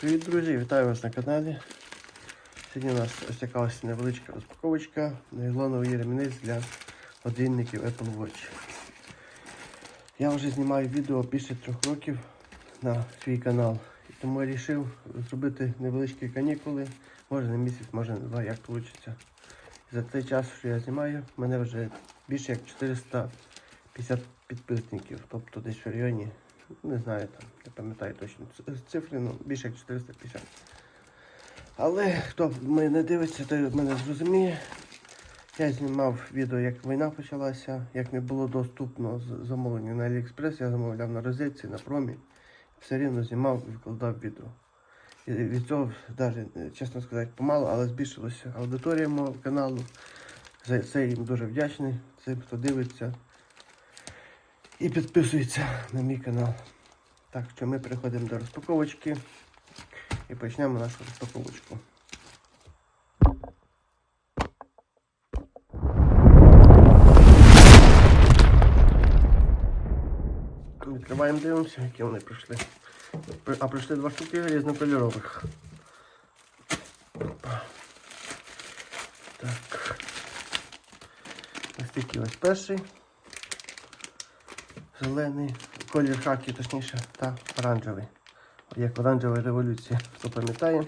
Привіт, друзі! Вітаю вас на каналі. Сьогодні у нас ось така ось невеличка розпаковочка нейлоновий ремінець для годинників Apple Watch. Я вже знімаю відео більше трьох років на свій канал. І тому я вирішив зробити невеличкі канікули, може на місяць, може на два, як вийде. За цей час, що я знімаю, в мене вже більше як 450 підписників, тобто десь в районі не знаю там, не пам'ятаю точно цифри, ну більше як 450. Але хто мене дивиться, той мене зрозуміє. Я знімав відео, як війна почалася, як не було доступно замовлення на Aliexpress, я замовляв на розетці, на промі. Все рівно знімав і викладав відео. І від цього, навіть, чесно сказати, помало, але збільшилася аудиторія мого каналу. За це їм дуже вдячний, цим, хто дивиться і підписується на мій канал. Так що ми переходимо до розпаковочки і почнемо нашу розпаковочку. Відкриваємо, дивимося, які вони прийшли. А прийшли два штуки різнокольорових. Так. Ось такий ось перший зелений, колір хакі, точніше, та оранжевий. Як оранжева революція, хто пам'ятає.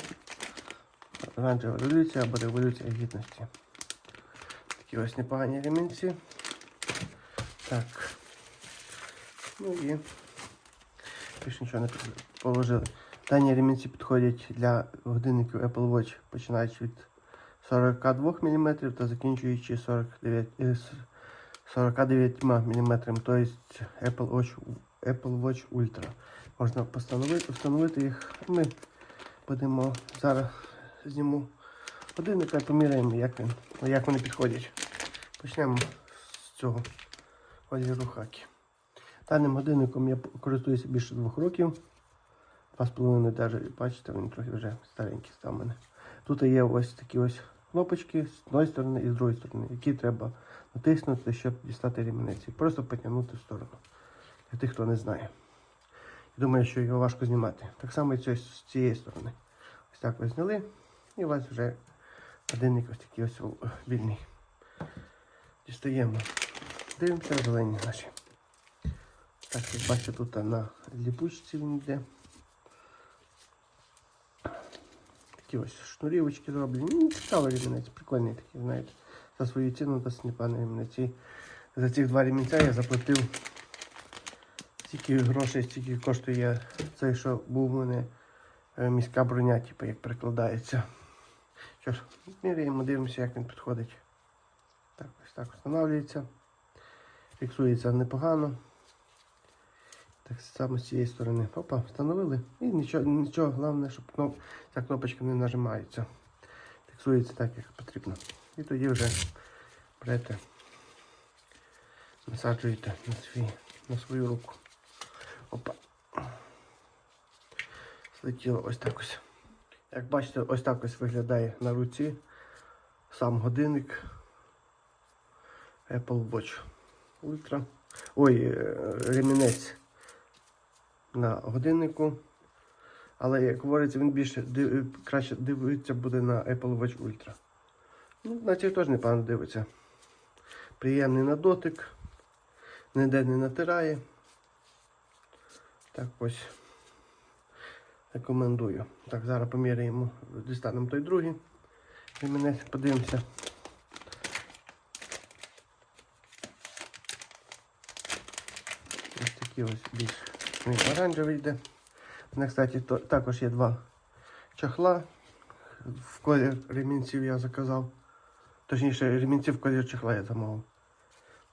Оранжева революція або революція гідності. Такі ось непогані ремінці. Так. Ну і більше нічого не положили. Дані ремінці підходять для годинників Apple Watch, починаючи від 42 мм та закінчуючи 49, е, 49 мм, тобто Apple Watch, Apple Watch Ultra. Можна постановити, встановити їх. Ми будемо зараз зніму годинника і поміряємо, як, він, як вони підходять. Почнемо з цього кольору хакі. Даним годинником я користуюся більше двох років. Два з половиною навіть, бачите, він трохи вже старенький став мене. Тут є ось такі ось кнопочки з одної сторони і з другої сторони, які треба натиснути, щоб дістати ремінець. Просто потягнути в сторону. Для тих, хто не знає. Думаю, що його важко знімати. Так само і з цієї сторони. Ось так ось зняли. І у вас вже годинник ось такий ось вільний. Дістаємо. Дивимося зелені наші. Так, як бачите, тут на ліпучці він йде. Такі ось шнурівочки зроблені. Ну, цікавий ремінець, прикольний такий, знаєте. За свою ціну досить непоганий ремінець. І за цих два ремінця я заплатив стільки грошей, стільки коштує цей, що був у мене е, міська броня, типу, як перекладається. Що ж, міряємо, дивимося, як він підходить. Так, ось так встановлюється. Фіксується непогано. Так само з цієї сторони. Опа, встановили. І нічого, нічого головне, щоб кноп... ця кнопочка не нажимається. Фіксується так, як потрібно. І тоді вже берете, насаджуєте на, свій, на свою руку. Опа. Злетіло ось так ось. Як бачите, ось так ось виглядає на руці сам годинник Apple Watch Ultra. Ой, е, ремінець на годиннику. Але, як говориться, він більше див... краще дивиться буде на Apple Watch Ultra. Ну, наче теж непогано дивиться. Приємний на дотик, ніде не натирає. Так ось. Рекомендую. Так, зараз поміряємо, дістанемо той другий. Ремінець, подивимося. Ось такий ось більш оранжевий йде. У мене, кстати, то, також є два чохла. В колір ремінців я заказав. Точніше, ремінців в колір чохла я замовив.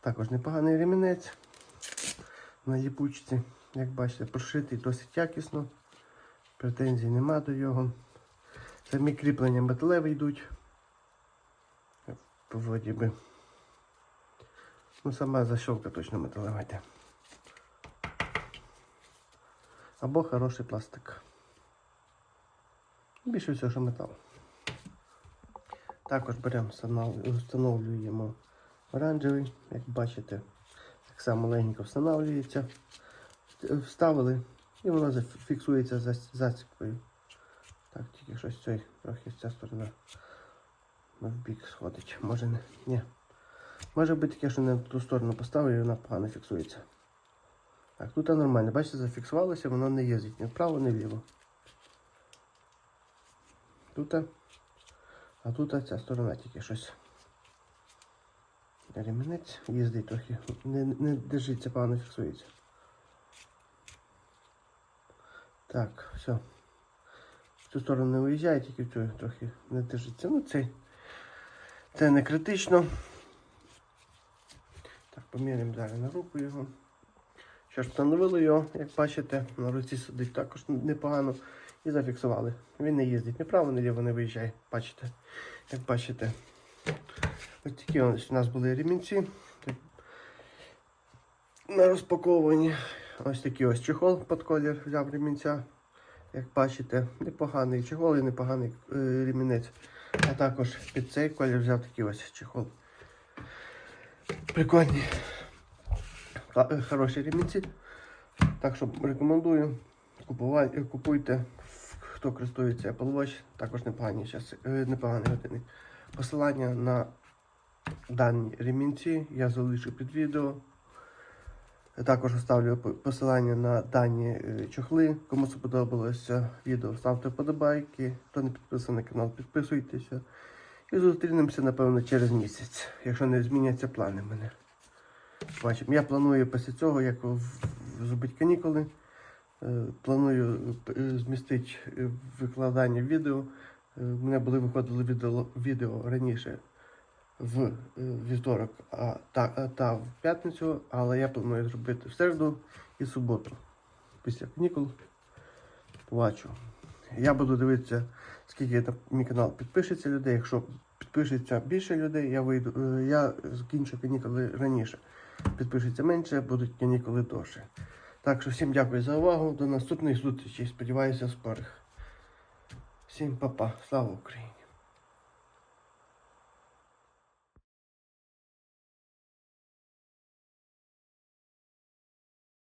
Також непоганий ремінець на ліпучці. Як бачите, прошитий досить якісно. Претензій нема до його. Самі кріплення металеві йдуть. Вроді би. Ну, сама защолка точно металева йде. Або хороший пластик. Більше всього, що метал. Також беремо, встанов- встановлюємо оранжевий, як бачите, так само легенько встановлюється. Вставили і воно зафіксується за- застіпкою. Так, тільки щось цей трохи ця сторона в бік сходить. Може не. Ні. Може бути таке, що не в ту сторону поставив і вона погано фіксується. Так, тут нормально. Бачите, зафіксувалося, воно не їздить ні вправо, ні вліво. Тут. А тут ця сторона тільки щось. Ремінець їздить трохи. Не, не держиться, погано фіксується. Так, все. В цю сторону не виїжджає, тільки в трохи не держиться. Ну це, це не критично. Так, поміряємо далі на руку його. Що ж, встановили його, як бачите, на руці сидить також непогано і зафіксували. Він не їздить ні право, ні ліво не виїжджає. Бачите, як бачите. Ось такі у нас були ремінці. На розпаковані. Ось такий ось чехол під колір взяв ремінця. Як бачите, непоганий чехол і непоганий е, ремінець. А також під цей колір взяв такий ось чехол. Прикольні. Е, Хороші ремінці. Так що рекомендую. Купувати, купуйте, хто користується Apple Watch, також непогані часи, е, непоганий годинник. Посилання на дані ремінці я залишу під відео. Також оставлю посилання на дані е, чохли. Кому сподобалося відео, ставте подобайки. Хто не підписаний на канал, підписуйтеся. І зустрінемося, напевно, через місяць, якщо не зміняться плани мене. Бачимо. Я планую після цього, як зробити канікули. е, Планую е, змістити викладання відео. У мене були виходили відео, відео раніше в е, вівторок а, та, та в п'ятницю, але я планую зробити в середу і суботу. Після канікул. Побачу. Я буду дивитися, скільки на мій канал підпишеться людей. Якщо підпишеться більше людей, я вийду. е, Я закінчу канікули раніше. Підпишеться менше, будуть канікули довше. Так що всім дякую за увагу. До наступних зустрічей. Сподіваюся, скорих. Всім па-па. Слава Україні!